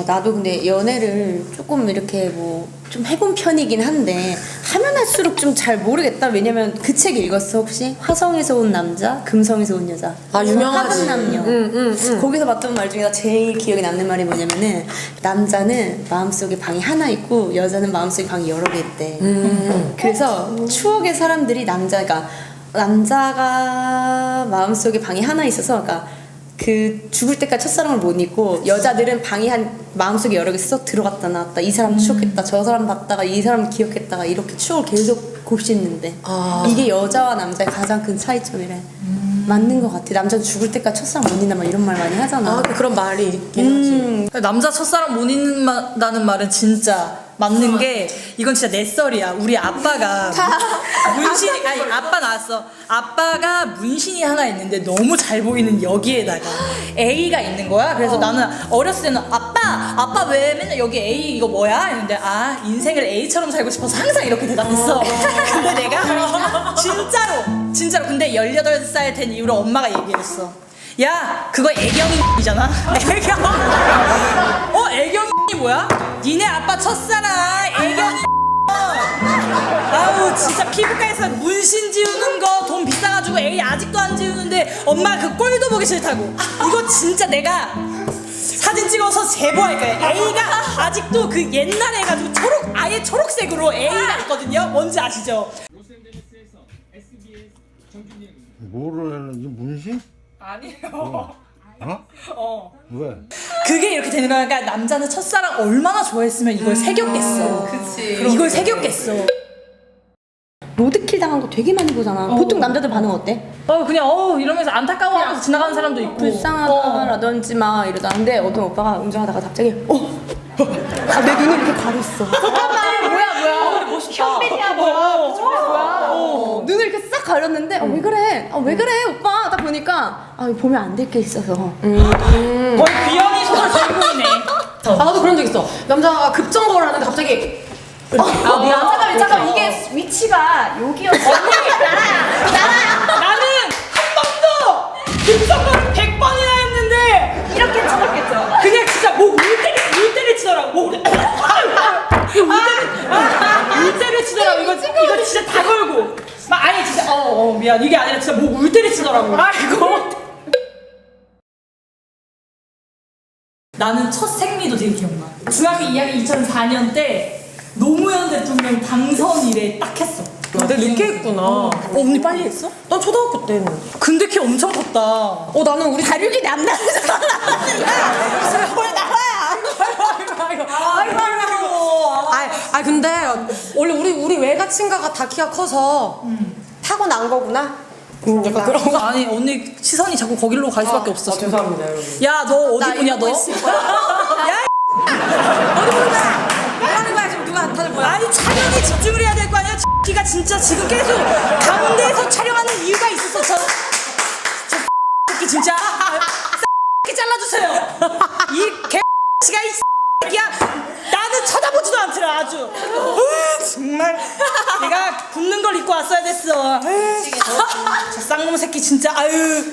어, 나도 근데 연애를 조금 이렇게 뭐 좀 해본 편이긴 한데 하면 할수록 좀 잘 모르겠다. 왜냐면 그 책 읽었어 혹시? 화성에서 온 남자, 금성에서 온 여자. 아, 유명하지. 화분 남녀. 응, 응, 응. 거기서 봤던 말 중에 나 제일 기억에 남는 말이 뭐냐면은 남자는 마음속에 방이 하나 있고 여자는 마음속에 방이 여러 개 있대. 음. 그래서 추억의 사람들이 남자가 남자가 마음속에 방이 하나 있어서 그러니까 그 죽을 때까지 첫사랑을 못 잊고 여자들은 방이 한 마음속에 여러 개쏙 들어갔다 나왔다. 이 사람 추억했다. 저 사람 봤다가 이 사람 기억했다가 이렇게 추억을 계속 곱씹는데 아. 이게 여자와 남자의 가장 큰 차이점이래. 맞는 것 같아. 남자는 죽을 때까지 첫사랑 못 잊나 막 이런 말 많이 하잖아. 아 그런 말이 있긴 하지. 음, 남자 첫사랑 못 잊는다는 말은 진짜 맞는 게 이건 진짜 내 썰이야. 우리 아빠가 문신이 아니 아빠 나왔어. 아빠가 문신이 하나 있는데 너무 잘 보이는 여기에다가 A가 있는 거야. 그래서 나는 어렸을 때는 아빠 아빠 왜 맨날 여기 A 이거 뭐야? 했는데 아 인생을 A처럼 살고 싶어서 항상 이렇게 대답했어. 근데 내가 진짜로 진짜로 근데 18살 된 이후로 엄마가 얘기했어. 야 그거 애경이잖아. 애경. 어 애경이 뭐야? 니네 아빠 첫사랑 애경이. 아우 진짜 피부과에서 문신 지우는 거 돈 비싸가지고 애 아직도 안 지우는데 엄마 그 꼴도 보기 싫다고. 이거 진짜 내가 사진 찍어서 제보할 거야. A가 아직도 그 옛날에 해가지고 초록 아예 초록색으로 A가 있거든요. 뭔지 아시죠? 뭐를 했는지 문신? 아니에요. 어? 어. 왜? 그게 이렇게 되는 거야. 그러니까 남자는 첫사랑 얼마나 좋아했으면 이걸 새겼겠어. 그치. 이걸 새겼겠어. 로드킬 당한 거 되게 많이 보잖아 보통 남자들 반응 어때? 어 그냥 어 이러면서 안타까워하면서 지나가는 사람도 있고. 어. 불쌍하다라든지 막 이러잖아 근데 어떤 오빠가 운전하다가 갑자기 어? 아, 내 눈을 이렇게 가렸어 잠깐만 뭐야 뭐야 현빈이야 뭐야 어, 눈을 가렸는데 어, 왜 그래? 아, 왜 그래 오빠? 딱 보니까 아 보면 안 될 게 있어서. 거의 비연이 소설 주인공이네. 아 나도 그런 적 있어. 남자가 급정거를 하는데 갑자기 아 미안 잠깐만 잠깐 이게 위치가 여기였어. 나는 한 번도 급성거를 100번이나 했는데 이렇게 쳐졌겠죠 그냥 진짜 목 울때를 울때를 치더라고. 목 울. 울때를 울때를 치더라고. 이거 이거 진짜 다 걸고. 막 아니 진짜 어, 어 미안 이게 아니라 진짜 목 울때를 치더라고. 아이고. 나는 첫 생리도 되게 기억나. 중학교 2학년 2004년 때 노무현 대통령 당선일에 딱 했어. 내가 늦게 했구나. 어, 언니 빨리 했어? 난 초등학교 때는. 근데 키 엄청 컸다. 어 나는 우리 다육이 남다른 사람 왜 나와야 아이고, 아이고, 아이고. 아, 아 근데 원래 우리 우리 외가 친가가 다 키가 커서 타고 난 거구나. 음, 약간 그런 거. 아니 언니 시선이 자꾸 거길로 갈 수밖에 없어. 아, 죄송합니다 여러분. 야너 어디 보냐 너? 야 어디 보냐? 하는 거야 지금 누가 다들 뭐야? 아니 촬영에 집중을 해야 될 거 아니야? 기가 진짜 지금 계속 가운데에서 촬영하는 이유가 있었어. 저, 저 새끼 진짜 새끼 잘라주세요. 이 개씨가 이 야. 나는 쳐다보지도 않더라 아주. 으, 정말 내가 굽는 걸 입고 왔어야 됐어. 으, 저, 저 쌍놈 새끼 진짜 아유.